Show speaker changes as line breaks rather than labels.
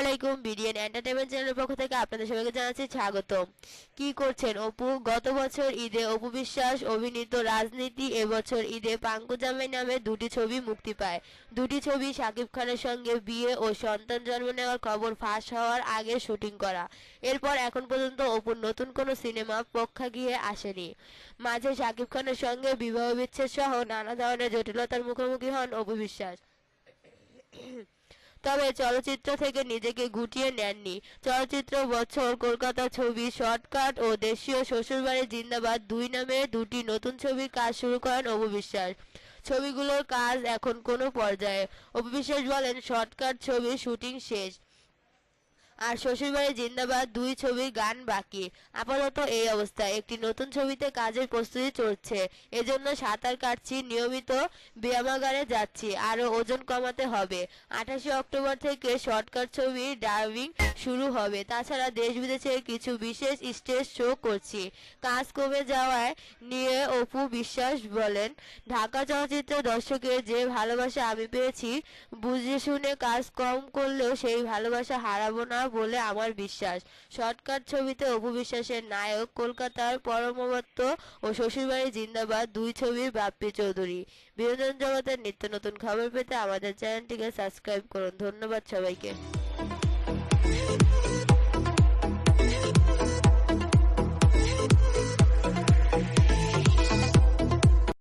আলাইকুম, BDN entertainment চ্যানেলের পক্ষ থেকে আপনাদের সবাইকে জানাচ্ছি স্বাগতম। কি করছেন অপু? গত বছর ঈদে অপু বিশ্বাস, অভিনীত রাজনীতি, এবছর ঈদে পাঙ্কু জামাই নামে দুটি ছবি মুক্তি পায়। দুটি ছবি শাকিব খানের সঙ্গে বিয়ে ও সন্তান জন্ম নেওয়ার খবর ফাঁস হওয়ার আগে শুটিং করা। এরপর এখন পর্যন্ত অপুর নতুন কোনো সিনেমা প্রেক্ষাগৃহে আসেনি। মাঝে শাকিব খানের সঙ্গে বিবাহ বিচ্ছেদ সহ নানা ধরনের জটিলতার মুখোমুখি হন অপু বিশ্বাস। তবে চলচ্চিত্র থেকে নিজেকে গুটিয়ে নেননি। চলচ্চিত্র বছর, কলকাতা ছবি, শর্টকাট ও দেশীয় শ্বশুরবাড়ি জিন্দাবাদ দুই নামে দুটি নতুন ছবির কাজ শুরু করেন অপু বিশ্বাস। ছবিগুলোর কাজ এখন কোনো পর্যায়ে। অপু বিশ্বাস বলেন, শর্টকাট ছবির শুটিং শেষ। আর শ্বশুরবাড়ি জিন্দাবাদ, দুই ছবির গান বাকি। আপাতত এই অবস্থায় একটি নতুন ছবিতে কাজের প্রস্তুতি চলছে। এজন্য সাঁতার কাটছি, নিয়মিত ব্যায়ামাগারে যাচ্ছি। আরও ওজন কমাতে হবে। আঠাশে অক্টোবর থেকে শর্টকাট ছবির ডাবিং শুরু হবে। তাছাড়া দেশ বিদেশের কিছু বিশেষ স্টেজ শো করছি। কাজ কমে যাওয়ায় নিয়ে অপু বিশ্বাস বলেন, ঢাকা চলচ্চিত্র দর্শকের যে ভালোবাসা আমি পেয়েছি, বুঝে শুনে কাজ কম করলেও সেই ভালোবাসা হারাবো না বলে আমার বিশ্বাস। শর্টকাট ছবিতে অপু বিশ্বাসের নায়ক কলকাতার পরমবত্ত ও শ্বশুরবাড়ি জিন্দাবাদ দুই ছবির বাপ্পি চৌধুরী। বিনোদন জগতের নিত্য নতুন খবর পেতে আমাদের চ্যানেলটিকে সাবস্ক্রাইব করুন। ধন্যবাদ সবাইকে।